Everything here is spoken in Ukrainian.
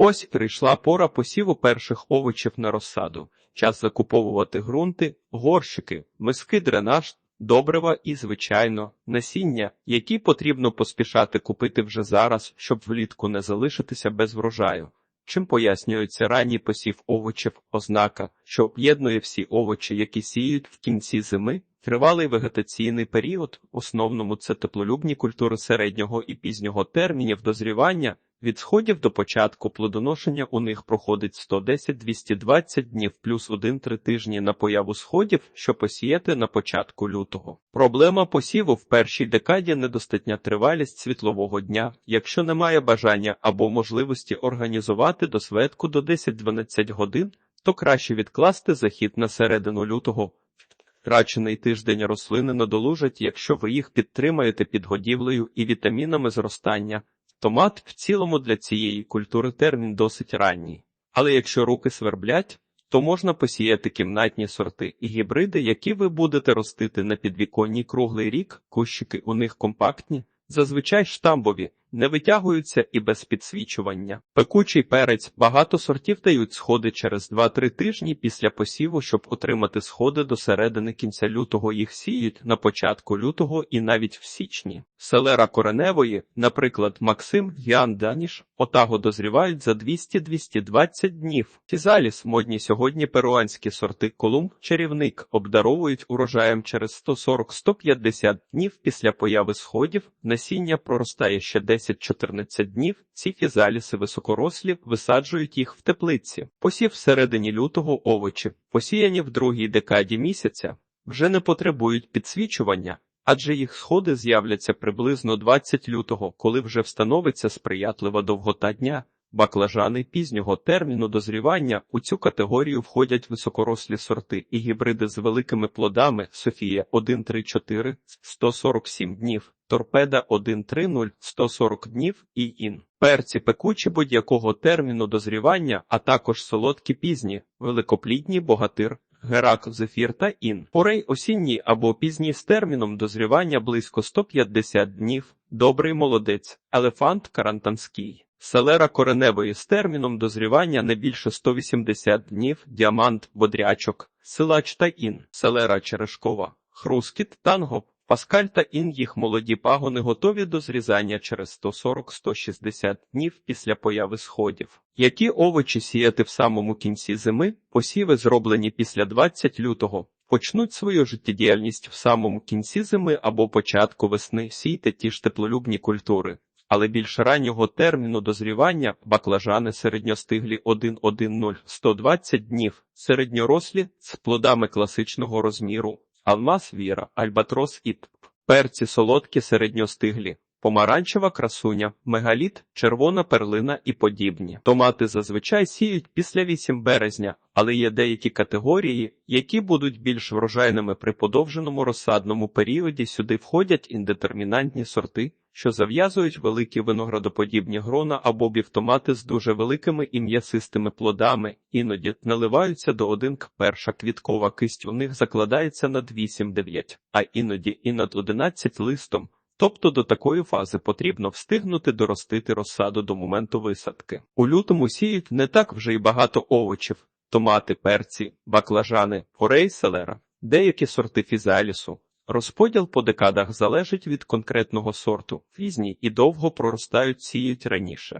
Ось прийшла пора посіву перших овочів на розсаду. Час закуповувати ґрунти, горщики, миски дренаж, добрива і, звичайно, насіння, які потрібно поспішати купити вже зараз, щоб влітку не залишитися без врожаю. Чим пояснюється ранній посів овочів, ознака, що об'єднує всі овочі, які сіють в кінці зими, тривалий вегетаційний період, основному це теплолюбні культури середнього і пізнього термінів дозрівання, від сходів до початку плодоношення у них проходить 110-220 днів плюс 1-3 тижні на появу сходів, що посіяти на початку лютого. Проблема посіву в першій декаді недостатня тривалість світлового дня, якщо немає бажання або можливості організувати досветку до 10-12 годин, то краще відкласти захід на середину лютого. Втрачений тиждень рослини надолужать, якщо ви їх підтримаєте підгодівлею і вітамінами зростання. Томат в цілому для цієї культури термін досить ранній. Але якщо руки сверблять, то можна посіяти кімнатні сорти і гібриди, які ви будете ростити на підвіконні круглий рік, кущики у них компактні, зазвичай штамбові, не витягуються і без підсвічування. Пекучий перець багато сортів дають сходи через 2-3 тижні після посіву, щоб отримати сходи до середини кінця лютого їх сіють на початку лютого і навіть в січні. Селера кореневої, наприклад, Максим Гіан Даніш, отаго дозрівають за 200-220 днів. Фізаліс, модні сьогодні перуанські сорти Колумб, чарівник обдаровують урожаєм через 140-150 днів після появи сходів, насіння проростає ще 10-14 днів, ці фізаліси високорослі висаджують їх в теплиці. Посів всередині лютого овочі, посіяні в другій декаді місяця, вже не потребують підсвічування, адже їх сходи з'являться приблизно 20 лютого, коли вже встановиться сприятлива довгота дня. Баклажани пізнього терміну дозрівання у цю категорію входять високорослі сорти і гібриди з великими плодами Софія 134 147 днів, Торпеда 130 140 днів і ін. Перці пекучі будь-якого терміну дозрівання, а також солодкі пізні, великоплідні богатир. Герак, зефір та ін. Порей осінній або пізній з терміном дозрівання близько 150 днів, добрий молодець, елефант карантанський. Селера кореневої з терміном дозрівання не більше 180 днів, діамант, бодрячок, силач та ін, селера черешкова, хрускіт, танго, паскаль та ін їх молоді пагони готові до зрізання через 140-160 днів після появи сходів. Які овочі сіяти в самому кінці зими, посіви зроблені після 20 лютого. Почнуть свою життєдіяльність в самому кінці зими або початку весни сійте ті ж теплолюбні культури але більш раннього терміну дозрівання баклажани середньостиглі 1-1-0 120 днів, середньорослі з плодами класичного розміру, алмаз віра, альбатрос і перці солодкі середньостиглі. Помаранчева красуня, мегаліт, червона перлина і подібні. Томати зазвичай сіють після 8 березня, але є деякі категорії, які будуть більш врожайними при подовженому розсадному періоді. Сюди входять індетермінантні сорти, що зав'язують великі виноградоподібні грона або бівтомати з дуже великими і м'ясистими плодами, іноді наливаються до 1 к. Перша квіткова кисть у них закладається над 8-9, а іноді і над 11 листом. Тобто до такої фази потрібно встигнути доростити розсаду до моменту висадки. У лютому сіють не так вже й багато овочів: томати, перці, баклажани, форей, селера, деякі сорти фізалісу. Розподіл по декадах залежить від конкретного сорту, різні і довго проростають сіють раніше.